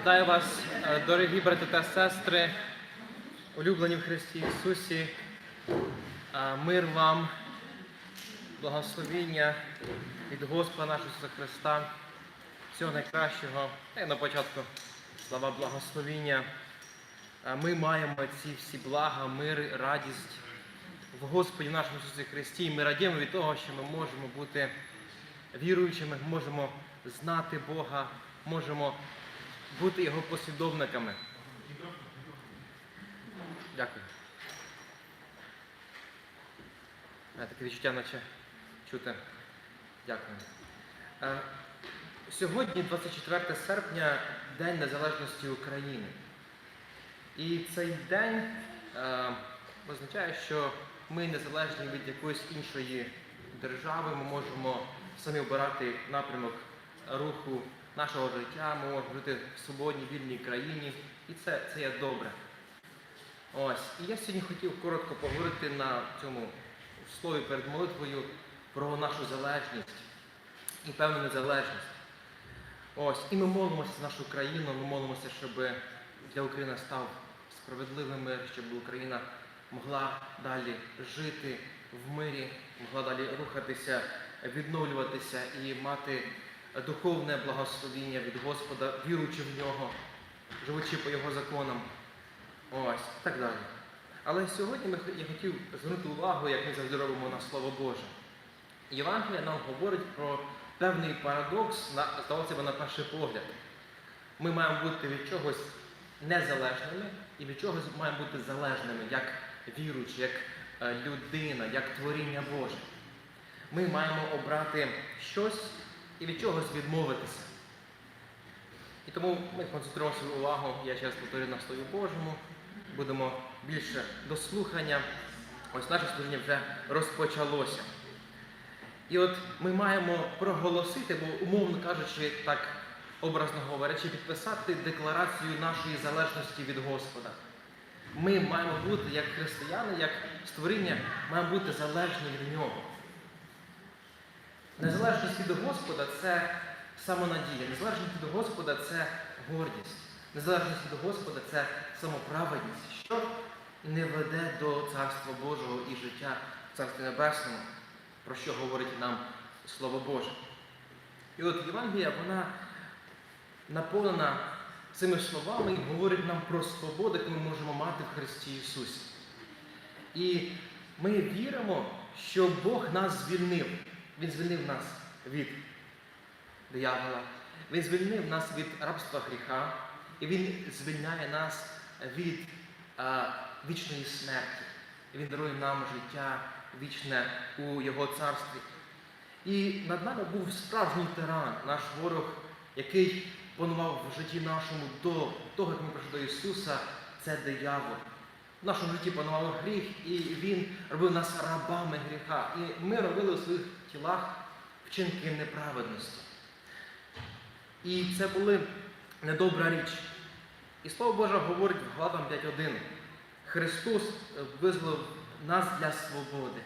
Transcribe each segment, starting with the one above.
Вітаю вас, е, дорогі брати та сестри, улюблені в Христі Ісусі. Е, Мир вам, благословіння від Господа нашого Ісуса Христа, всього найкращого. І на початку слова благословіння. Е, Ми маємо ці всі блага, мир, радість в Господі нашому Ісусі Христі. І ми радіємо від того, що ми можемо бути віруючими, можемо знати Бога, можемо бути його послідовниками. Дякую. Таке відчуття, наче чути. Дякую. Е, Сьогодні, 24 серпня, День Незалежності України. І цей день е, означає, що ми незалежні від якоїсь іншої держави, ми можемо самі обирати напрямок руху нашого життя, ми можемо жити в свободній, вільній країні, і це, це є добре. Ось. І я сьогодні хотів коротко поговорити на цьому слові перед молитвою про нашу залежність і певну незалежність. Ось. І ми молимося за нашу країну, ми молимося, щоб для України став справедливий мир, щоб Україна могла далі жити в мирі, могла далі рухатися, відновлюватися і мати духовне благословіння від Господа, віруючи в нього, живучи по його законам. Ось, і так далі. Але сьогодні я хотів звернути увагу, як ми завжди робимо на Слово Боже. Євангелія нам говорить про певний парадокс, на, здавалося б, на перший погляд. Ми маємо бути від чогось незалежними і від чогось маємо бути залежними, як віруючі, як е, людина, як творіння Боже. Ми маємо обрати щось і від чогось відмовитися. І тому ми концентруємо свою увагу, я ще раз повторю на Слові Божому, будемо більше до слухання. Ось наше служіння вже розпочалося. І от ми маємо проголосити, бо, умовно кажучи, так образно говорячи, підписати декларацію нашої залежності від Господа. Ми маємо бути, як християни, як створіння, маємо бути залежні від Нього. Незалежність від Господа це самонадія, незалежність від Господа це гордість, незалежність від Господа це самоправедність, що не веде до Царства Божого і життя в Царстві Небесному, про що говорить нам Слово Боже. І от Євангелія, вона наповнена цими словами і говорить нам про свободу, яку ми можемо мати в Христі Ісусі. І ми віримо, що Бог нас звільнив. Він звільнив нас від диявола, Він звільнив нас від рабства гріха, і Він звільняє нас від а, вічної смерті. І Він дарує нам життя вічне у Його царстві. І над нами був справжній тиран, наш ворог, який панував в житті нашому до того, як ми прийшли до Ісуса, це диявол. В нашому житті панував гріх, і Він робив нас рабами гріха. І ми робили у своїх тілах вчинки неправедності. І це була недобра річ. І Слово Боже говорить в Галатам 5.1. Христос визволив нас для свободи,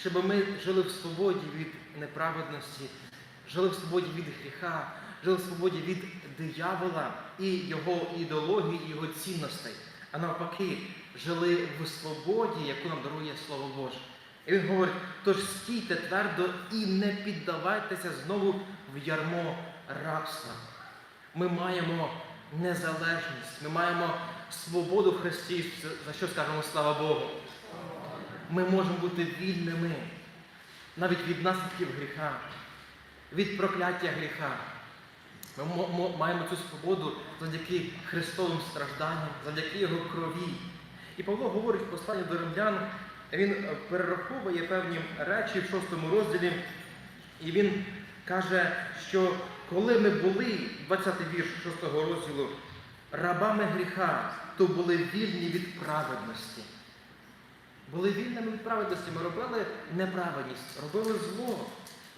щоб ми жили в свободі від неправедності, жили в свободі від гріха, жили в свободі від диявола і його ідеології, і його цінностей. А навпаки, жили в свободі, яку нам дарує Слово Боже. І він говорить, тож стійте твердо і не піддавайтеся знову в ярмо рабства. Ми маємо незалежність, ми маємо свободу в Христі, за що скажемо слава Богу. Ми можемо бути вільними навіть від наслідків гріха, від прокляття гріха. Ми мо- мо- маємо цю свободу завдяки Христовим стражданням, завдяки Його крові. І Павло говорить в посланні до римлян, він е, перераховує певні речі в шостому розділі, і він каже, що коли ми були, 20 вірш 6 розділу, рабами гріха, то були вільні від праведності. Були вільними від праведності, ми робили неправедність, робили зло,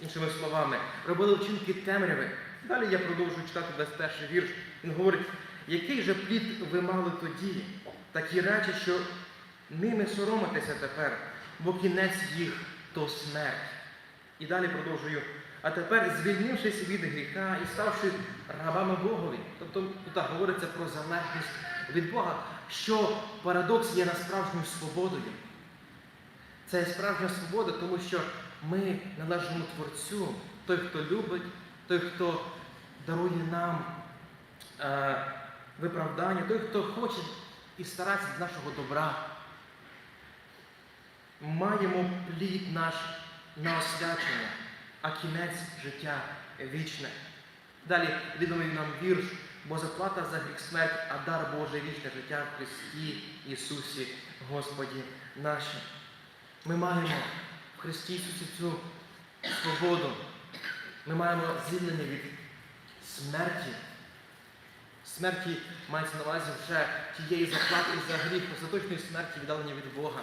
іншими словами, робили вчинки темряви. Далі я продовжую читати 21 вірш. Він говорить, який же плід ви мали тоді? Такі речі, що ними соромитеся тепер, бо кінець їх то смерть. І далі продовжую. а тепер, звільнившись від гріха і ставши рабами Богові. Тобто тут говориться про залежність від Бога, що парадокс є насправжньою свободою. Це справжня свобода, тому що ми належимо Творцю, той, хто любить, той, хто дарує нам е, виправдання, той, хто хоче і старається для нашого добра. Маємо плід наш на освячення, а кінець життя вічне. Далі відомий нам вірш, бо заплата за гріх смерть, а дар Божий вічне життя в Христі Ісусі Господі нашим. Ми маємо в Христі Ісусі цю свободу. Ми маємо звільнення від смерті. Смерті мається на увазі вже тієї заплати за гріх, остаточної смерті віддалення від Бога.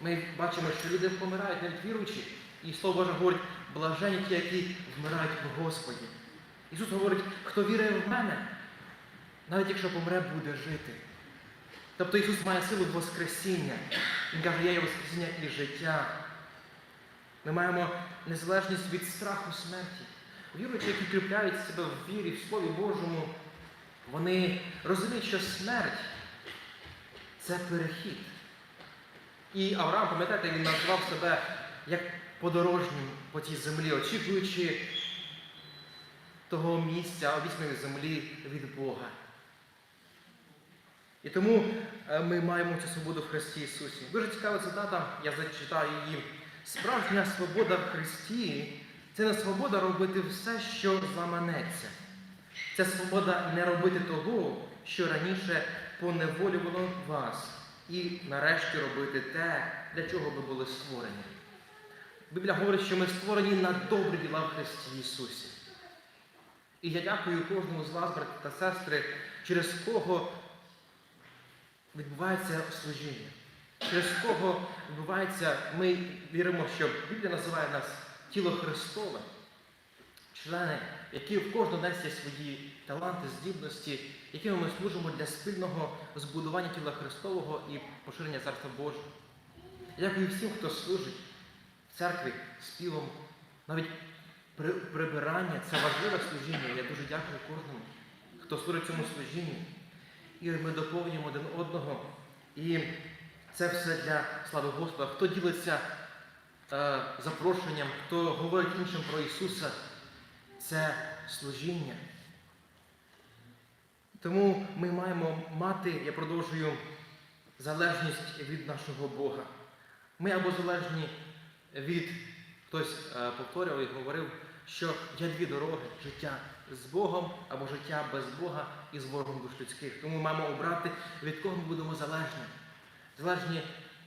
Ми бачимо, що люди помирають, навіть віруючі, і Слово Боже говорить, блажені ті, які вмирають в Господі. Ісус говорить, хто вірує в мене, навіть якщо помре, буде жити. Тобто Ісус має силу Воскресіння. Він каже, я є Воскресіння і життя. Ми маємо незалежність від страху смерті. Віруючі, які кріпляють себе в вірі, в Слові Божому, вони розуміють, що смерть це перехід. І Авраам, пам'ятаєте, він назвав себе як подорожнім по цій землі, очікуючи того місця обіцяної землі від Бога. І тому е, ми маємо цю свободу в Христі Ісусі. Дуже цікава цитата, я зачитаю її. Справжня свобода в Христі це не свобода робити все, що заманеться. Це свобода не робити того, що раніше поневолювало вас, і нарешті робити те, для чого ви були створені. Біблія говорить, що ми створені на добрі діла в Христі Ісусі. І я дякую кожному з вас, брати та сестри, через кого відбувається служіння, через кого відбувається, ми віримо, що Біблія називає нас тіло Христове, члени, які в кожного нас є свої таланти, здібності, якими ми служимо для спільного збудування тіла Христового і поширення Царства Божого. Дякую всім, хто служить в церкві співом, навіть прибирання це важливе служіння. Я дуже дякую кожному, хто служить цьому служінні. І ми доповнюємо один одного. І це все для слави Господа. Хто ділиться е, запрошенням, хто говорить іншим про Ісуса, це служіння. Тому ми маємо мати, я продовжую, залежність від нашого Бога. Ми або залежні від, хтось е, повторював і говорив, що є дві дороги життя з Богом або життя без Бога і з ворогом душ людських. Тому ми маємо обрати, від кого ми будемо залежні. Залежні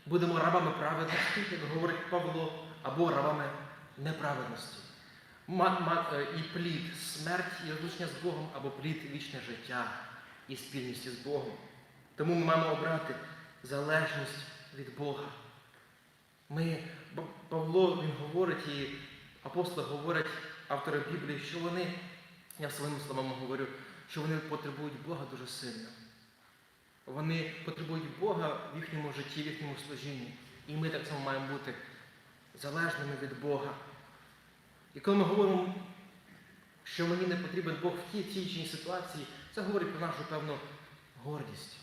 будемо рабами праведності, як говорить Павло, або рабами неправедності. Е, і плід смерть і розлучення з Богом, або плід вічне життя і спільність з Богом. Тому ми маємо обрати залежність від Бога. Ми, Павло він говорить, і апостоли говорять, автори Біблії, що вони, я своїми словами говорю, що вони потребують Бога дуже сильно. Вони потребують Бога в їхньому житті, в їхньому служінні. І ми так само маємо бути залежними від Бога. І коли ми говоримо, що мені не потрібен Бог в тій тій чи іншій ситуації, це говорить про нашу певну гордість.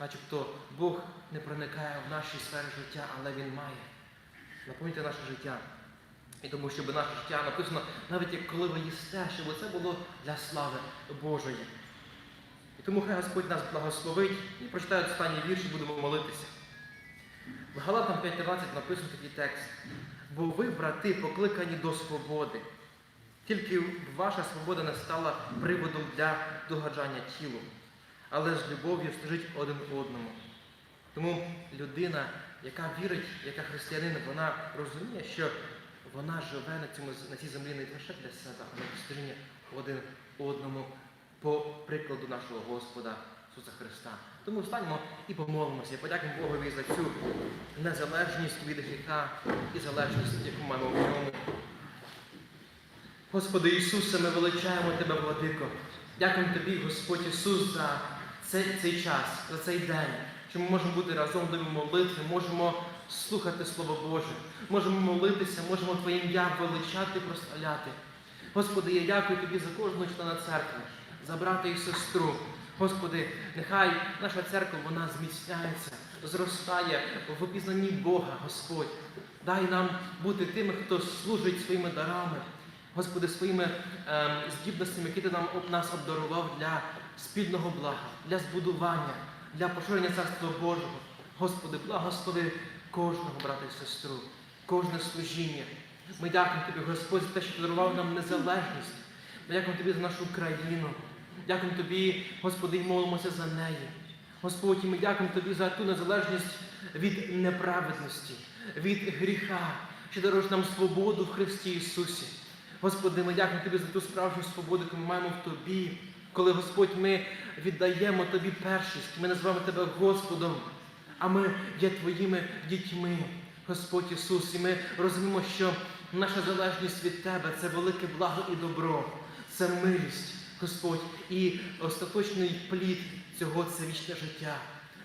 Начебто Бог не проникає в наші сфери життя, але Він має наповнити наше життя. І тому, щоб наше життя написано, навіть коли ви їсте, щоб це було для слави Божої. І тому хай Господь нас благословить і прочитаю останній вірш і будемо молитися. В Галатам 5.13 написано такий текст. Бо ви, брати, покликані до свободи. Тільки ваша свобода не стала приводом для догаджання тілу, але з любов'ю служить один одному. Тому людина, яка вірить, яка християнин, вона розуміє, що вона живе на, цьому, на цій землі не лише для себе, але для служіння один одному по прикладу нашого Господа Ісуса Христа. Тому встаньмо і помолимося, подякуємо Богові за цю незалежність від гріха і залежність, яку маємо в ньому. Господи Ісусе, ми величаємо Тебе, Владико. Дякуємо Тобі, Господь Ісус, за цей, цей час, за цей день, що ми можемо бути разом до молитви, можемо слухати Слово Боже, можемо молитися, можемо Твоє ім'я величати, прославляти. Господи, я дякую Тобі за кожного члена церкви, за брата і сестру. Господи, нехай наша церква вона зміцняється, зростає в опізнанні Бога, Господь. Дай нам бути тими, хто служить своїми дарами, Господи, своїми ем, здібностями, які Ти нам об- нас обдарував для спільного блага, для збудування, для поширення Царства Божого. Господи, благослови кожного брата і сестру, кожне служіння. Ми дякуємо Тобі, Господь, за те, що дарував нам незалежність. Ми дякуємо Тобі за нашу країну. Дякуємо Тобі, Господи, і молимося за неї. Господь, і ми дякуємо Тобі за ту незалежність від неправедності, від гріха, що даруєш нам свободу в Христі Ісусі. Господи, ми дякуємо Тобі за ту справжню свободу, яку ми маємо в Тобі, коли Господь ми віддаємо Тобі першість, ми називаємо Тебе Господом, а ми є Твоїми дітьми, Господь Ісус, і ми розуміємо, що наша залежність від Тебе це велике благо і добро, це милість, Господь, і остаточний плід цього це вічне життя.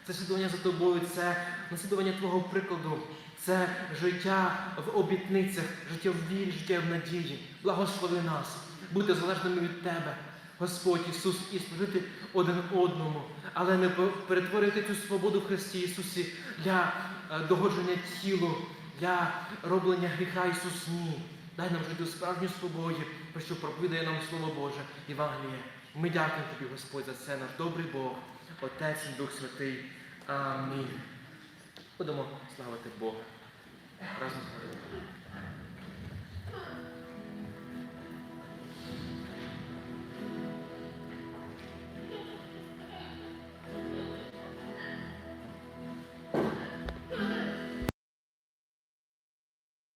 Це слідування за тобою, це наслідування Твого прикладу, це життя в обітницях, життя в вірі, життя в надії. Благослови нас, бути залежними від Тебе, Господь Ісус, і служити один одному, але не перетворити цю свободу в Христі Ісусі для е, догодження тілу, для роблення гріха Ісус ні. Дай нам жити у справжній свободі, про що проповідає нам Слово Боже, Євангеліє. Ми дякуємо Тобі, Господь, за це, наш добрий Бог, Отець і Дух Святий. Амінь. Будемо славити Бога. Разом з Господом.